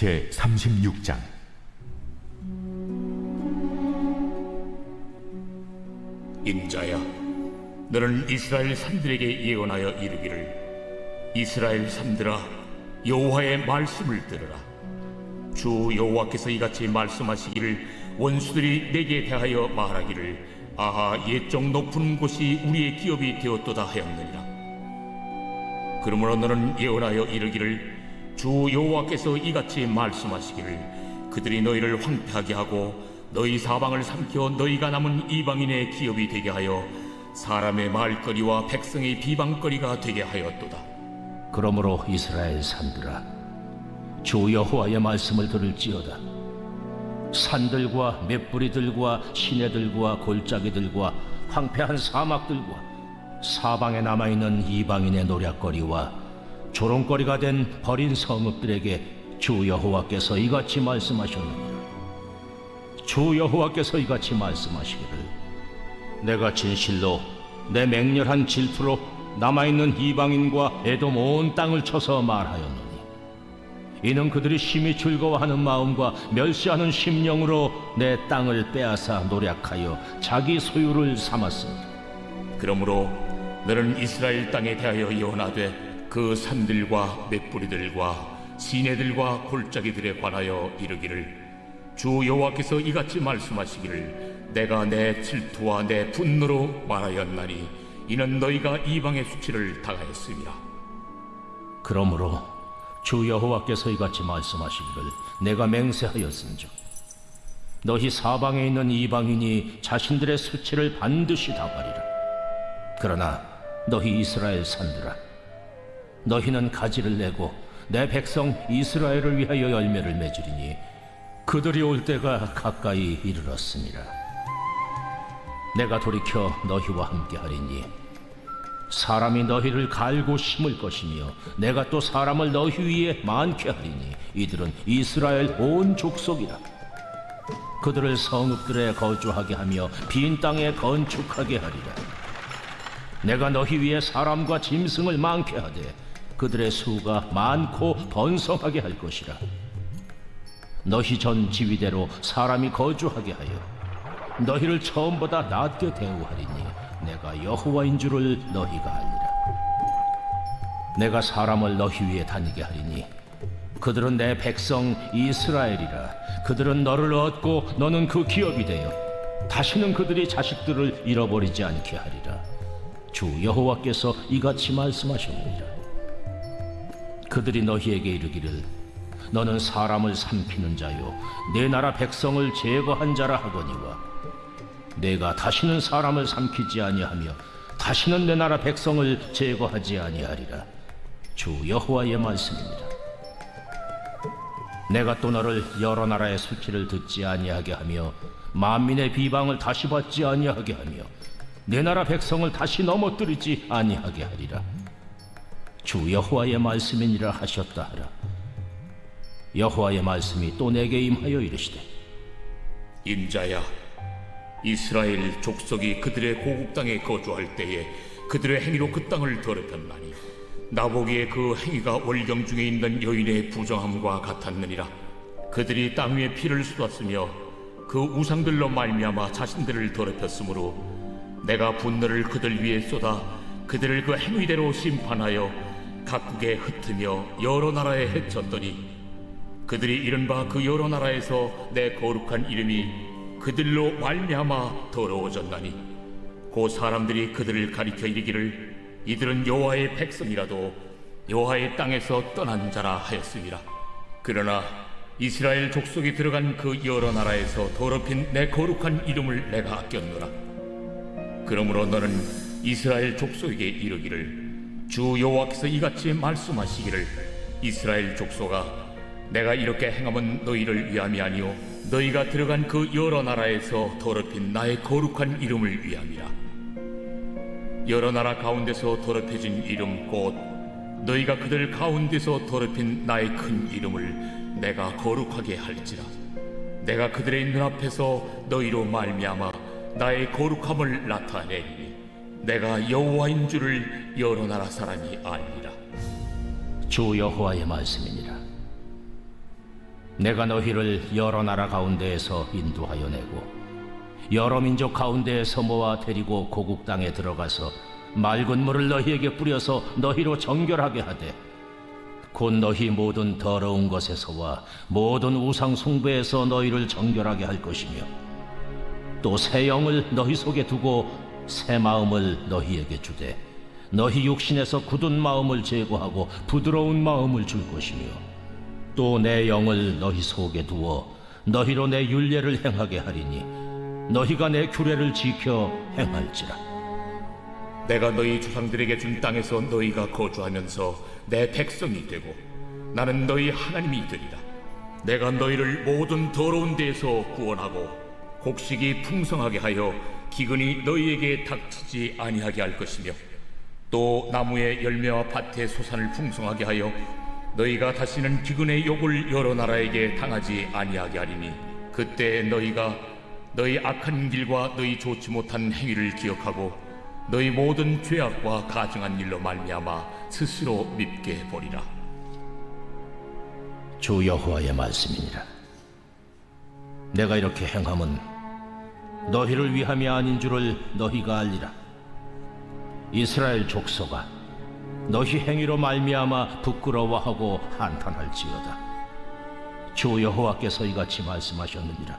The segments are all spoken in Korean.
제 36장 인자야, 너는 이스라엘 산들에게 예언하여 이르기를 이스라엘 산들아 여호와의 말씀을 들으라. 주 여호와께서 이같이 말씀하시기를 원수들이 내게 대하여 말하기를 아하 옛적 높은 곳이 우리의 기업이 되었도다 하였느니라. 그러므로 너는 예언하여 이르기를 주 여호와께서 이같이 말씀하시기를 그들이 너희를 황폐하게 하고 너희 사방을 삼켜 너희가 남은 이방인의 기업이 되게 하여 사람의 말거리와 백성의 비방거리가 되게 하였도다. 그러므로 이스라엘 산들아 주 여호와의 말씀을 들을지어다 산들과 맷뿌리들과 시내들과 골짜기들과 황폐한 사막들과 사방에 남아있는 이방인의 노략거리와 조롱거리가 된 버린 성읍들에게 주 여호와께서 이같이 말씀하셨느니라. 주 여호와께서 이같이 말씀하시기를 내가 진실로 내 맹렬한 질투로 남아있는 이방인과 에돔 온 땅을 쳐서 말하였노니 이는 그들이 심히 즐거워하는 마음과 멸시하는 심령으로 내 땅을 빼앗아 노략하여 자기 소유를 삼았습니다. 그러므로 너는 이스라엘 땅에 대하여 예언하되 그 산들과 맷뿌리들과 시내들과 골짜기들에 관하여 이르기를 주 여호와께서 이같이 말씀하시기를 내가 내 질투와 내 분노로 말하였나니 이는 너희가 이방의 수치를 당하였음이라. 그러므로 주 여호와께서 이같이 말씀하시기를 내가 맹세하였은즉 너희 사방에 있는 이방인이 자신들의 수치를 반드시 당하리라. 그러나 너희 이스라엘 산들아 너희는 가지를 내고 내 백성 이스라엘을 위하여 열매를 맺으리니 그들이 올 때가 가까이 이르렀습니다. 내가 돌이켜 너희와 함께 하리니 사람이 너희를 갈고 심을 것이며 내가 또 사람을 너희 위에 많게 하리니 이들은 이스라엘 온 족속이라. 그들을 성읍들에 거주하게 하며 빈 땅에 건축하게 하리라. 내가 너희 위에 사람과 짐승을 많게 하되 그들의 수가 많고 번성하게 할 것이라 너희 전 지위대로 사람이 거주하게 하여 너희를 처음보다 낮게 대우하리니 내가 여호와인 줄을 너희가 알리라. 내가 사람을 너희 위에 다니게 하리니 그들은 내 백성 이스라엘이라. 그들은 너를 얻고 너는 그 기업이 되어 다시는 그들이 자식들을 잃어버리지 않게 하리라. 주 여호와께서 이같이 말씀하셨느니라. 그들이 너희에게 이르기를 너는 사람을 삼키는 자요 내 나라 백성을 제거한 자라 하거니와 내가 다시는 사람을 삼키지 아니하며 다시는 내 나라 백성을 제거하지 아니하리라. 주 여호와의 말씀입니다. 내가 또 너를 여러 나라의 수치를 듣지 아니하게 하며 만민의 비방을 다시 받지 아니하게 하며 내 나라 백성을 다시 넘어뜨리지 아니하게 하리라 주 여호와의 말씀이니라 하셨다 하라. 여호와의 말씀이 또 내게 임하여 이르시되 인자야 이스라엘 족속이 그들의 고국 땅에 거주할 때에 그들의 행위로 그 땅을 더럽혔나니 나보기에 그 행위가 월경 중에 있는 여인의 부정함과 같았느니라. 그들이 땅 위에 피를 쏟았으며 그 우상들로 말미암아 자신들을 더럽혔으므로 내가 분노를 그들 위에 쏟아 그들을 그 행위대로 심판하여 각국에 흩으며 여러 나라에 헤쳤더니 그들이 이른바 그 여러 나라에서 내 거룩한 이름이 그들로 말미암아 더러워졌나니 그 사람들이 그들을 가리켜 이르기를 이들은 여호와의 백성이라도 여호와의 땅에서 떠난 자라 하였습니다. 그러나 이스라엘 족속이 들어간 그 여러 나라에서 더럽힌 내 거룩한 이름을 내가 아꼈노라. 그러므로 너는 이스라엘 족속에게 이르기를 주 여호와께서 이같이 말씀하시기를 이스라엘 족속아 내가 이렇게 행함은 너희를 위함이 아니요 너희가 들어간 그 여러 나라에서 더럽힌 나의 거룩한 이름을 위함이라. 여러 나라 가운데서 더럽혀진 이름 곧 너희가 그들 가운데서 더럽힌 나의 큰 이름을 내가 거룩하게 할지라. 내가 그들의 눈앞에서 너희로 말미암아 나의 거룩함을 나타내리니 내가 여호와인 줄을 여러 나라 사람이 알리라. 주 여호와의 말씀이니라. 내가 너희를 여러 나라 가운데에서 인도하여 내고 여러 민족 가운데에서 모아 데리고 고국 땅에 들어가서 맑은 물을 너희에게 뿌려서 너희로 정결하게 하되 곧 너희 모든 더러운 것에서와 모든 우상 숭배에서 너희를 정결하게 할 것이며 또 새 영을 너희 속에 두고 새 마음을 너희에게 주되 너희 육신에서 굳은 마음을 제거하고 부드러운 마음을 줄 것이며 또 내 영을 너희 속에 두어 너희로 내 윤례를 행하게 하리니 너희가 내 규례를 지켜 행할지라 내가 너희 조상들에게 준 땅에서 너희가 거주하면서 내 백성이 되고 나는 너희 하나님이 되리라. 내가 너희를 모든 더러운 데에서 구원하고 곡식이 풍성하게 하여 기근이 너희에게 닥치지 아니하게 할 것이며 또 나무의 열매와 밭의 소산을 풍성하게 하여 너희가 다시는 기근의 욕을 여러 나라에게 당하지 아니하게 하리니 그때 너희가 너희 악한 길과 너희 좋지 못한 행위를 기억하고 너희 모든 죄악과 가증한 일로 말미암아 스스로 밉게 보리라. 주 여호와의 말씀이니라 내가 이렇게 행함은 너희를 위함이 아닌 줄을 너희가 알리라. 이스라엘 족속아 너희 행위로 말미암아 부끄러워하고 한탄할지어다. 주 여호와께서 이같이 말씀하셨느니라.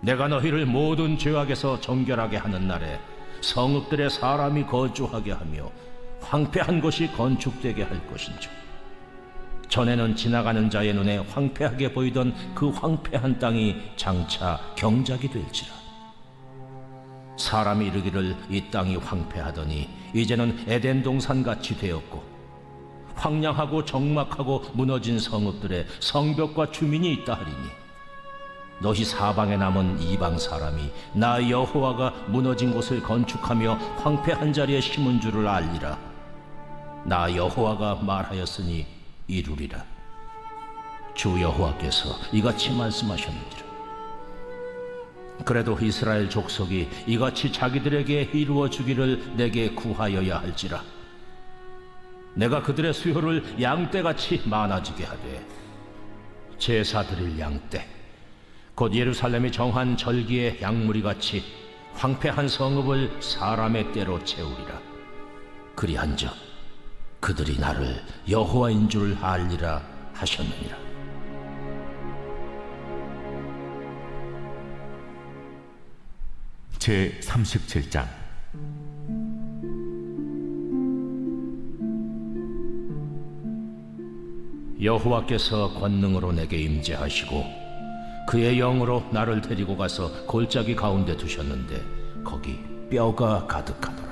내가 너희를 모든 죄악에서 정결하게 하는 날에 성읍들의 사람이 거주하게 하며 황폐한 것이 건축되게 할 것인즉 전에는 지나가는 자의 눈에 황폐하게 보이던 그 황폐한 땅이 장차 경작이 될지라. 사람이 이르기를 이 땅이 황폐하더니 이제는 에덴 동산 같이 되었고 황량하고 적막하고 무너진 성읍들의 성벽과 주민이 있다 하리니 너희 사방에 남은 이방 사람이 나 여호와가 무너진 곳을 건축하며 황폐한 자리에 심은 줄을 알리라. 나 여호와가 말하였으니 이루리라. 주 여호와께서 이같이 말씀하셨느니라. 그래도 이스라엘 족속이 이같이 자기들에게 이루어 주기를 내게 구하여야 할지라. 내가 그들의 수요를 양떼같이 많아지게 하되 제사 드릴 양떼 곧 예루살렘이 정한 절기의 양무리 같이 황폐한 성읍을 사람의 때로 채우리라. 그리한즉 그들이 나를 여호와인 줄 알리라 하셨느니라. 제 37장. 여호와께서 권능으로 내게 임재하시고 그의 영으로 나를 데리고 가서 골짜기 가운데 두셨는데 거기 뼈가 가득하더라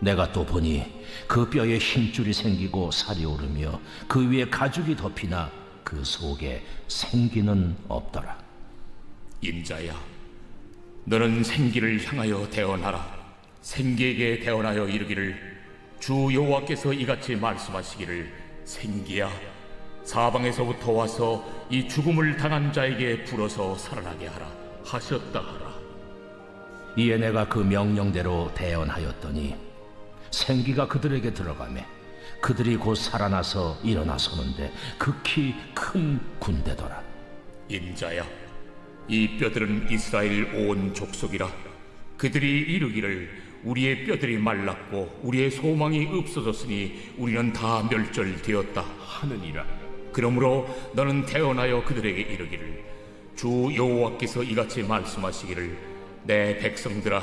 내가 또 보니 그 뼈에 힘줄이 생기고 살이 오르며 그 위에 가죽이 덮이나 그 속에 생기는 없더라 인자야, 너는 생기를 향하여 대언하라. 생기에게 대언하여 이르기를 주 여호와께서 이같이 말씀하시기를 생기야, 사방에서부터 와서 이 죽음을 당한 자에게 불어서 살아나게 하라 하셨다 하라. 이에 내가 그 명령대로 대언하였더니 생기가 그들에게 들어가매 그들이 곧 살아나서 일어나서는데 극히 큰 군대더라 인자야, 이 뼈들은 이스라엘 온 족속이라. 그들이 이르기를 우리의 뼈들이 말랐고 우리의 소망이 없어졌으니 우리는 다 멸절되었다 하느니라. 그러므로 너는 태어나여 그들에게 이르기를 주 여호와께서 이같이 말씀하시기를 내 백성들아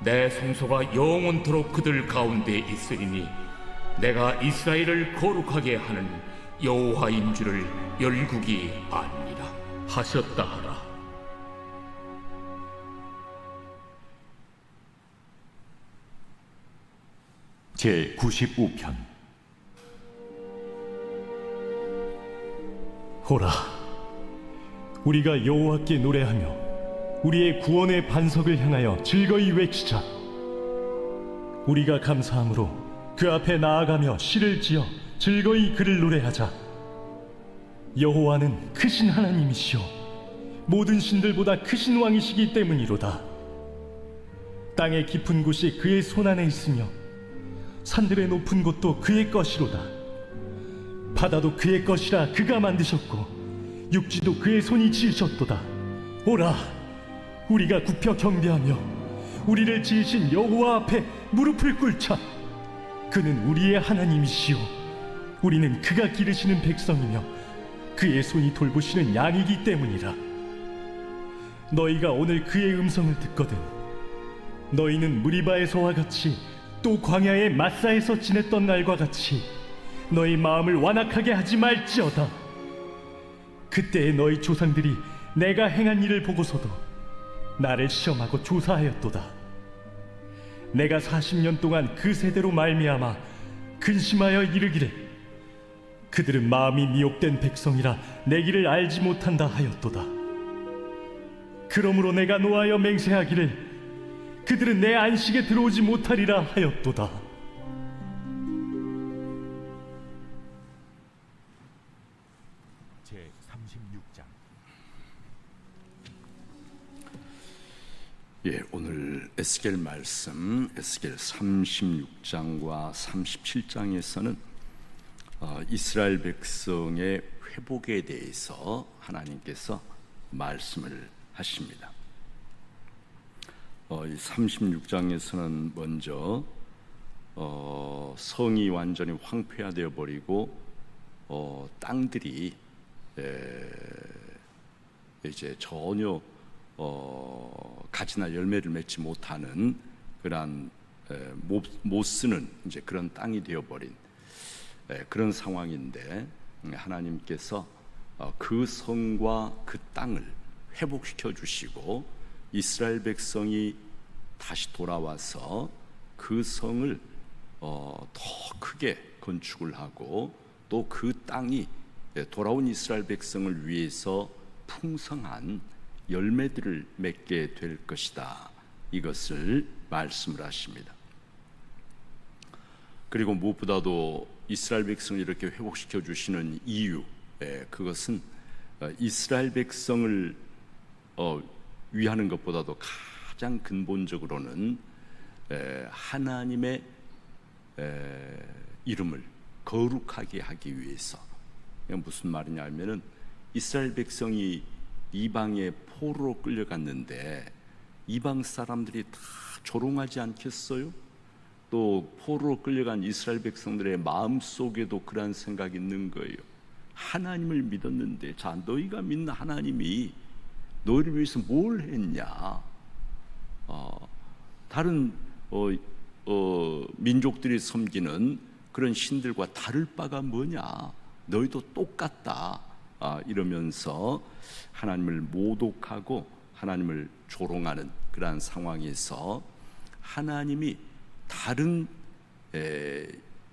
내 성소가 영원토록 그들 가운데 있으리니 내가 이스라엘을 거룩하게 하는 여호와인 줄을 열국이 아니라 하셨다 하라. 제 95편. 호라, 우리가 여호와께 노래하며 우리의 구원의 반석을 향하여 즐거이 외치자. 우리가 감사함으로 그 앞에 나아가며 시를 지어 즐거이 그를 노래하자. 여호와는 크신 하나님이시요 모든 신들보다 크신 왕이시기 때문이로다. 땅의 깊은 곳이 그의 손 안에 있으며 산들의 높은 곳도 그의 것이로다. 바다도 그의 것이라 그가 만드셨고 육지도 그의 손이 지으셨도다. 오라, 우리가 굽혀 경배하며 우리를 지으신 여호와 앞에 무릎을 꿇자. 그는 우리의 하나님이시요, 우리는 그가 기르시는 백성이며 그의 손이 돌보시는 양이기 때문이라. 너희가 오늘 그의 음성을 듣거든. 너희는 무리바에서와 같이 또 광야의 마사에서 지냈던 날과 같이 너희 마음을 완악하게 하지 말지어다. 그때의 너희 조상들이 내가 행한 일을 보고서도 나를 시험하고 조사하였도다. 내가 40년 동안 그 세대로 말미암아 근심하여 이르기를 그들은 마음이 미혹된 백성이라 내 길을 알지 못한다 하였도다. 그러므로 내가 노하여 맹세하기를 그들은 내 안식에 들어오지 못하리라 하였도다. 예, 오늘 에스겔 말씀 에스겔 36장과 37장에서는 어, 이스라엘 백성의 회복에 대해서 하나님께서 말씀을 하십니다. 어, 이 36장에서는 먼저 어, 성이 완전히 황폐화되어 버리고 어, 땅들이 에, 이제 전혀 어, 가지나 열매를 맺지 못하는 그러한 에, 못, 못 쓰는 이제 그런 땅이 되어버린 에, 그런 상황인데 음, 하나님께서 어, 그 성과 그 땅을 회복시켜 주시고 이스라엘 백성이 다시 돌아와서 그 성을 어, 더 크게 건축을 하고 또 그 땅이 예, 돌아온 이스라엘 백성을 위해서 풍성한 열매들을 맺게 될 것이다. 이것을 말씀을 하십니다. 그리고 무엇보다도 이스라엘 백성을 이렇게 회복시켜 주시는 이유, 예, 그것은 어, 이스라엘 백성을 어, 위하는 것보다도 가장 근본적으로는 에, 하나님의 에, 이름을 거룩하게 하기 위해서 무슨 말이냐면은 이스라엘 백성이 이방의 포로로 끌려갔는데 이방 사람들이 다 조롱하지 않겠어요? 또 포로로 끌려간 이스라엘 백성들의 마음 속에도 그러한 생각이 있는 거예요. 하나님을 믿었는데 자 너희가 믿는 하나님이 너희를 위해서 뭘 했냐? 어, 다른 어, 어, 민족들이 섬기는 그런 신들과 다를 바가 뭐냐? 너희도 똑같다. 아, 이러면서 하나님을 모독하고 하나님을 조롱하는 그러한 상황에서 하나님이 다른 에,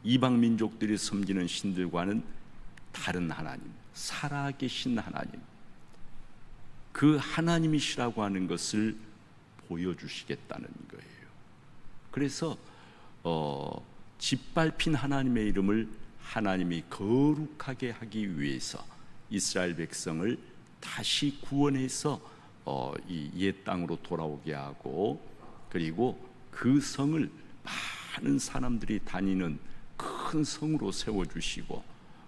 이방 민족들이 섬기는 신들과는 다른 하나님, 살아계신 하나님, 그 하나님이시라고 하는 것을 보여주시겠다는 거예요. 그래서 어, 짓밟힌 하나님의 이름을 하나님이 거룩하게 하기 위해서 이스라엘 백성을 다시 구원해서 어, 이옛 땅으로 돌아오게 하고 그리고 그 성을 많은 사람들이 다니는 큰 성으로 세워 주시고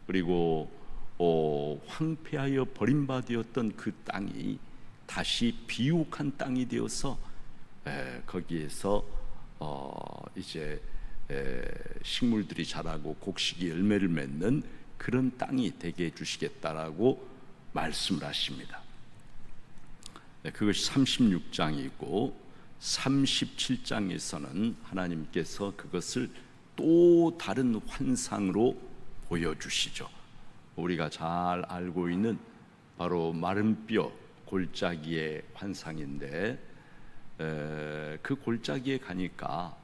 그리고 어, 황폐하여 버림받았던 그 땅이 다시 비옥한 땅이 되어서 에, 거기에서 어, 이제 에, 식물들이 자라고 곡식이 열매를 맺는 그런 땅이 되게 해주시겠다라고 말씀을 하십니다. 네, 그것이 36장이고 37장에서는 하나님께서 그것을 또 다른 환상으로 보여주시죠. 우리가 잘 알고 있는 바로 마른 뼈 골짜기의 환상인데 에, 그 골짜기에 가니까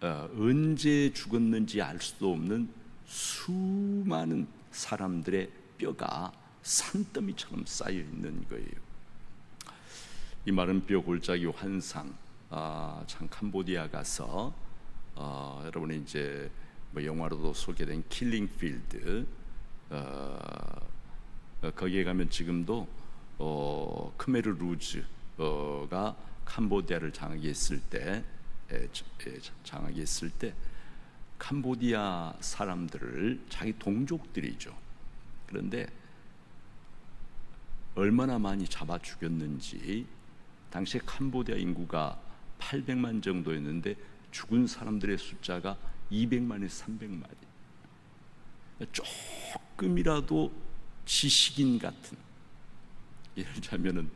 어, 언제 죽었는지 알 수도 없는 수 많은 사람들의 뼈가 산더미처럼 쌓여 있는 거예요. 이 마른 뼈 골짜기 환상, 아, 참 캄보디아 가서 어, 여러분이 이제 뭐 영화로도 소개된 킬링 필드 어, 어, 거기에 가면 지금도 어, 크메르 루즈가 캄보디아를 장악했을 때 에, 에, 장악했을 때 캄보디아 사람들을 자기 동족들이죠. 그런데 얼마나 많이 잡아 죽였는지 당시에 캄보디아 인구가 800만 정도였는데 죽은 사람들의 숫자가 200만에서 300만이. 조금이라도 지식인 같은 예를 들자면은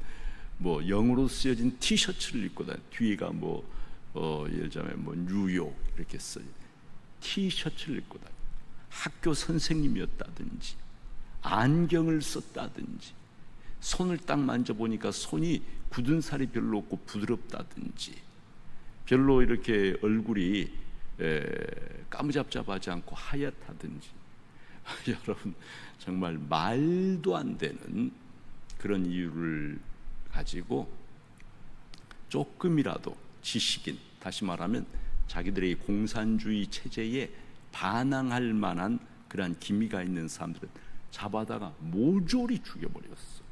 뭐 영어로 쓰여진 티셔츠를 입고 다 뒤에가 뭐 어, 예를 들자면 뭐 뉴욕 이렇게 써 티셔츠를 입고 다 학교 선생님이었다든지 안경을 썼다든지 손을 딱 만져보니까 손이 굳은 살이 별로 없고 부드럽다든지 별로 이렇게 얼굴이 에, 까무잡잡하지 않고 하얗다든지. 여러분 정말 말도 안 되는 그런 이유를 가지고 조금이라도 지식인 다시 말하면 자기들의 공산주의 체제에 반항할 만한 그러한 기미가 있는 사람들은 잡아다가 모조리 죽여버렸어.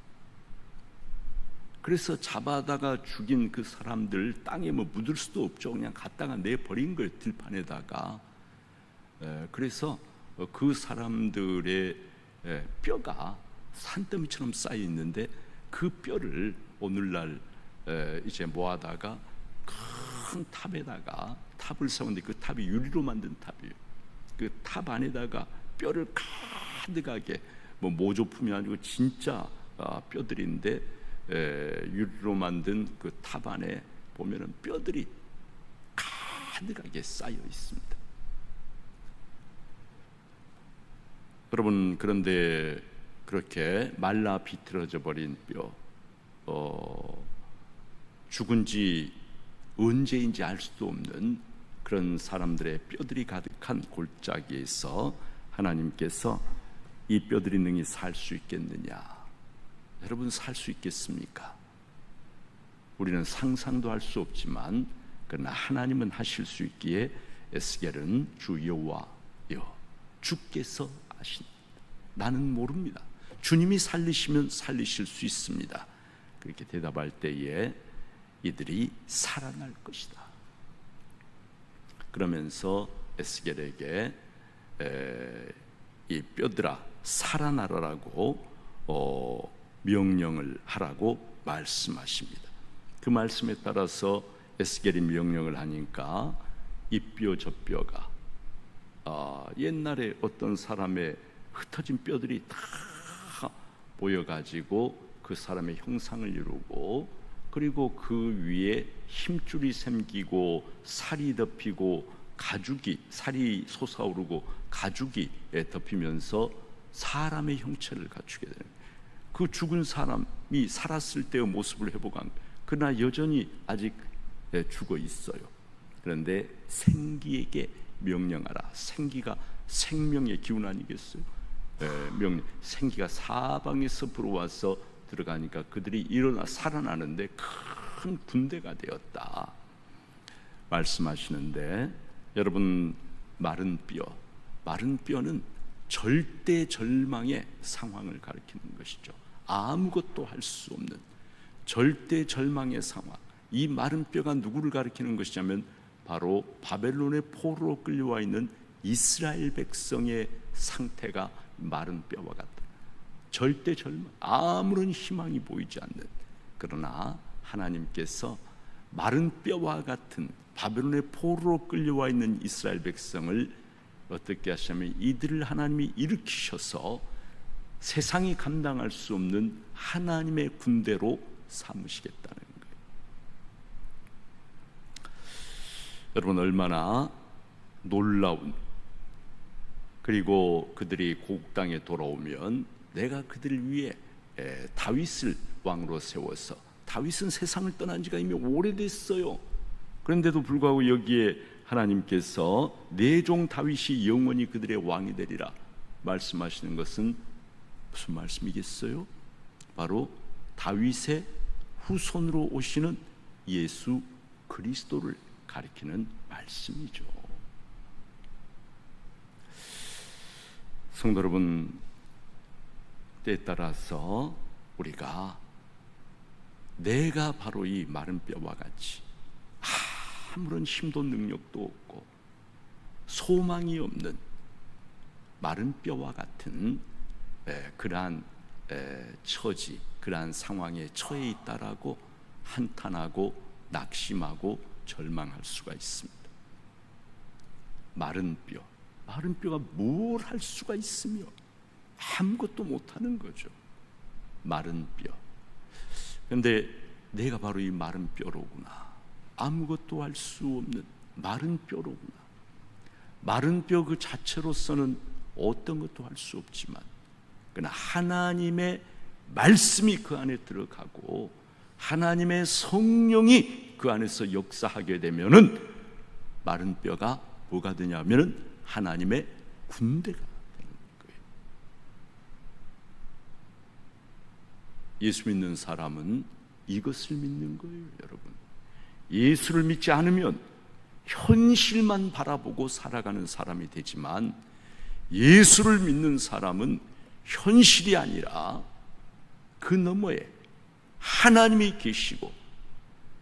그래서 잡아다가 죽인 그 사람들 땅에 뭐 묻을 수도 없죠. 그냥 갖다가 내버린 거예요. 들판에다가. 에, 그래서 어, 그 사람들의 에, 뼈가 산더미처럼 쌓여 있는데 그 뼈를 오늘날 에, 이제 모아다가 큰 탑에다가 탑을 세웠는데 그 탑이 유리로 만든 탑이에요. 그 탑 안에다가 뼈를 가득하게 뭐 모조품이 아니고 진짜 아, 뼈들인데 에, 유리로 만든 그 탑 안에 보면은 뼈들이 가득하게 쌓여 있습니다. 여러분 그런데 그렇게 말라 비틀어져 버린 뼈, 어, 죽은지 언제인지 알 수도 없는 그런 사람들의 뼈들이 가득한 골짜기에서 하나님께서 이 뼈들이 능히 살 수 있겠느냐? 여러분 살 수 있겠습니까? 우리는 상상도 할 수 없지만 그러나 하나님은 하실 수 있기에 에스겔은 주 여호와여 주께서 아십니다. 나는 모릅니다. 주님이 살리시면 살리실 수 있습니다. 그렇게 대답할 때에 이들이 살아날 것이다. 그러면서 에스겔에게 에, 이 뼈들아 살아나라라고 어, 명령을 하라고 말씀하십니다. 그 말씀에 따라서 에스겔이 명령을 하니까 이 뼈 저 뼈가 아, 옛날에 어떤 사람의 흩어진 뼈들이 다 보여가지고 그 사람의 형상을 이루고 그리고 그 위에 힘줄이 생기고 살이 덮이고 가죽이 살이 솟아오르고 가죽이 덮이면서 사람의 형체를 갖추게 되는. 그 죽은 사람이 살았을 때의 모습을 회복한. 그러나 여전히 아직 예, 죽어 있어요. 그런데 생기에게 명령하라. 생기가 생명의 기운 아니겠어요? 예, 명령. 생기가 사방에서 불어와서 들어가니까 그들이 일어나 살아나는데 큰 군대가 되었다. 말씀하시는데 여러분 마른 뼈, 마른 뼈는 절대 절망의 상황을 가리키는 것이죠. 아무것도 할 수 없는 절대 절망의 상황. 이 마른 뼈가 누구를 가리키는 것이냐면 바로 바벨론의 포로로 끌려와 있는 이스라엘 백성의 상태가 마른 뼈와 같다. 절대 절망, 아무런 희망이 보이지 않는 그러나 하나님께서 마른 뼈와 같은 바벨론의 포로로 끌려와 있는 이스라엘 백성을 어떻게 하시냐면 이들을 하나님이 일으키셔서 세상이 감당할 수 없는 하나님의 군대로 삼으시겠다는 거예요. 여러분 얼마나 놀라운 그리고 그들이 고국 땅에 돌아오면 내가 그들을 위해 에, 다윗을 왕으로 세워서 다윗은 세상을 떠난 지가 이미 오래됐어요. 그런데도 불구하고 여기에 하나님께서 내종 다윗이 영원히 그들의 왕이 되리라 말씀하시는 것은 무슨 말씀이겠어요? 바로 다윗의 후손으로 오시는 예수 그리스도를 가리키는 말씀이죠. 성도 여러분, 때에 따라서 우리가 내가 바로 이 마른 뼈와 같이 아무런 힘도 능력도 없고 소망이 없는 마른 뼈와 같은 에, 그러한 에, 처지, 그러한 상황에 처해 있다라고 한탄하고 낙심하고 절망할 수가 있습니다. 마른 뼈, 마른 뼈가 뭘 할 수가 있으며 아무것도 못하는 거죠. 마른 뼈. 그런데 내가 바로 이 마른 뼈로구나. 아무것도 할 수 없는 마른 뼈로구나. 마른 뼈 그 자체로서는 어떤 것도 할 수 없지만, 그러나 하나님의 말씀이 그 안에 들어가고 하나님의 성령이 그 안에서 역사하게 되면은 마른 뼈가 뭐가 되냐면은 하나님의 군대가 되는 거예요. 예수 믿는 사람은 이것을 믿는 거예요, 여러분. 예수를 믿지 않으면 현실만 바라보고 살아가는 사람이 되지만 예수를 믿는 사람은 현실이 아니라 그 너머에 하나님이 계시고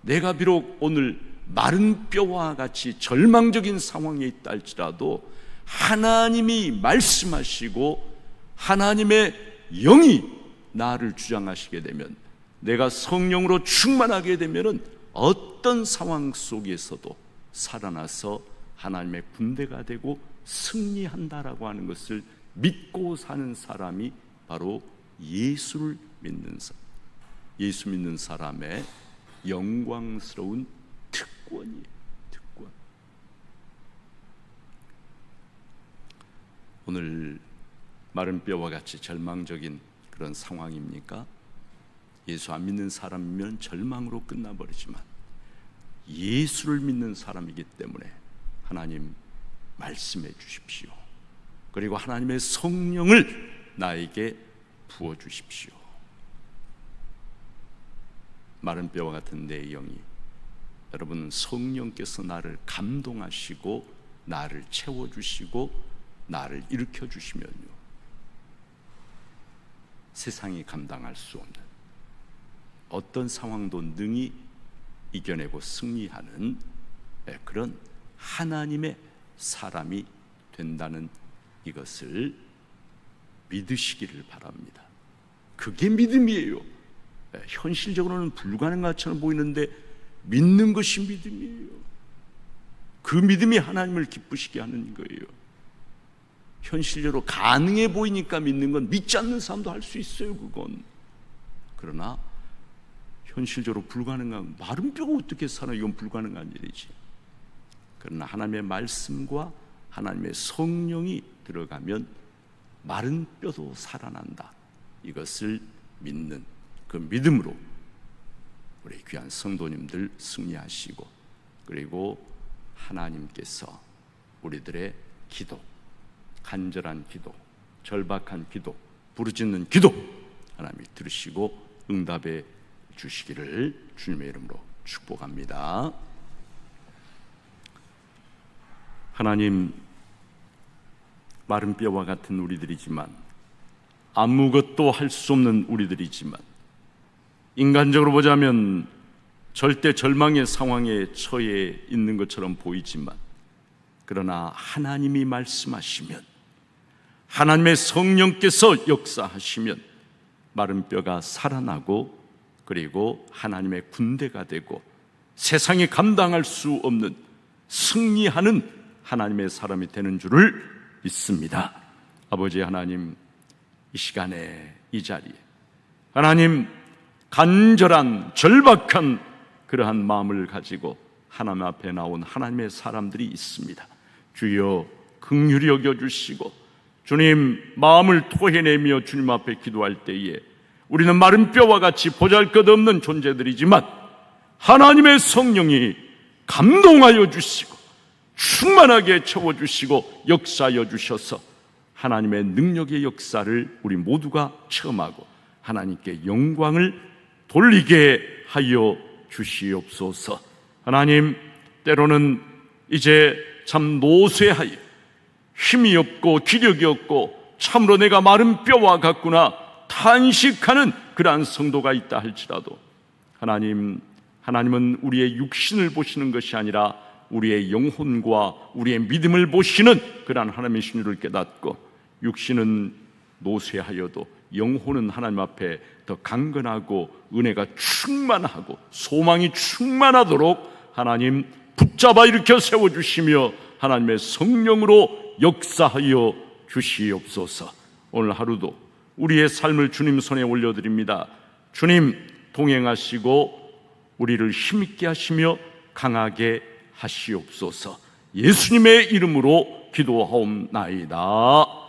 내가 비록 오늘 마른 뼈와 같이 절망적인 상황에 있다 할지라도 하나님이 말씀하시고 하나님의 영이 나를 주장하시게 되면 내가 성령으로 충만하게 되면은 어떤 상황 속에서도 살아나서 하나님의 군대가 되고 승리한다라고 하는 것을 믿고 사는 사람이 바로 예수를 믿는 사람. 예수 믿는 사람의 영광스러운 특권이에요. 특권. 오늘 마른 뼈와 같이 절망적인 그런 상황입니까? 예수 안 믿는 사람이면 절망으로 끝나버리지만 예수를 믿는 사람이기 때문에 하나님 말씀해 주십시오. 그리고 하나님의 성령을 나에게 부어 주십시오. 마른 뼈와 같은 내 영이 여러분 성령께서 나를 감동하시고 나를 채워 주시고 나를 일으켜 주시면요. 세상이 감당할 수 없는 어떤 상황도 능히 이겨내고 승리하는 예, 그런 하나님의 사람이 된다는 이것을 믿으시기를 바랍니다. 그게 믿음이에요. 예, 현실적으로는 불가능한 것처럼 보이는데 믿는 것이 믿음이에요. 그 믿음이 하나님을 기쁘시게 하는 거예요. 현실적으로 가능해 보이니까 믿는 건 믿지 않는 사람도 할 수 있어요, 그건. 그러나 현실적으로 불가능한 마른 뼈가 어떻게 사나 이건 불가능한 일이지. 그러나 하나님의 말씀과 하나님의 성령이 들어가면 마른 뼈도 살아난다. 이것을 믿는 그 믿음으로 우리 귀한 성도님들 승리하시고 그리고 하나님께서 우리들의 기도, 간절한 기도, 절박한 기도, 부르짖는 기도 하나님이 들으시고 응답해 주시기를 주님의 이름으로 축복합니다. 하나님 마른 뼈와 같은 우리들이지만 아무것도 할 수 없는 우리들이지만 인간적으로 보자면 절대 절망의 상황에 처해 있는 것처럼 보이지만 그러나 하나님이 말씀하시면 하나님의 성령께서 역사하시면 마른 뼈가 살아나고 그리고 하나님의 군대가 되고 세상이 감당할 수 없는 승리하는 하나님의 사람이 되는 줄을 믿습니다. 아버지 하나님 이 시간에 이 자리에 하나님 간절한 절박한 그러한 마음을 가지고 하나님 앞에 나온 하나님의 사람들이 있습니다. 주여 긍휼히 여겨 주시고 주님 마음을 토해내며 주님 앞에 기도할 때에 우리는 마른 뼈와 같이 보잘것없는 존재들이지만 하나님의 성령이 감동하여 주시고 충만하게 채워 주시고 역사하여 주셔서 하나님의 능력의 역사를 우리 모두가 체험하고 하나님께 영광을 돌리게 하여 주시옵소서. 하나님 때로는 이제 참 노쇠하여 힘이 없고 기력이 없고 참으로 내가 마른 뼈와 같구나 탄식하는 그러한 성도가 있다 할지라도 하나님 하나님은 우리의 육신을 보시는 것이 아니라 우리의 영혼과 우리의 믿음을 보시는 그러한 하나님의 신유를 깨닫고 육신은 노쇠하여도 영혼은 하나님 앞에 더 강건하고 은혜가 충만하고 소망이 충만하도록 하나님 붙잡아 일으켜 세워 주시며 하나님의 성령으로 역사하여 주시옵소서. 오늘 하루도 우리의 삶을 주님 손에 올려드립니다. 주님 동행하시고 우리를 힘있게 하시며 강하게 하시옵소서. 예수님의 이름으로 기도하옵나이다.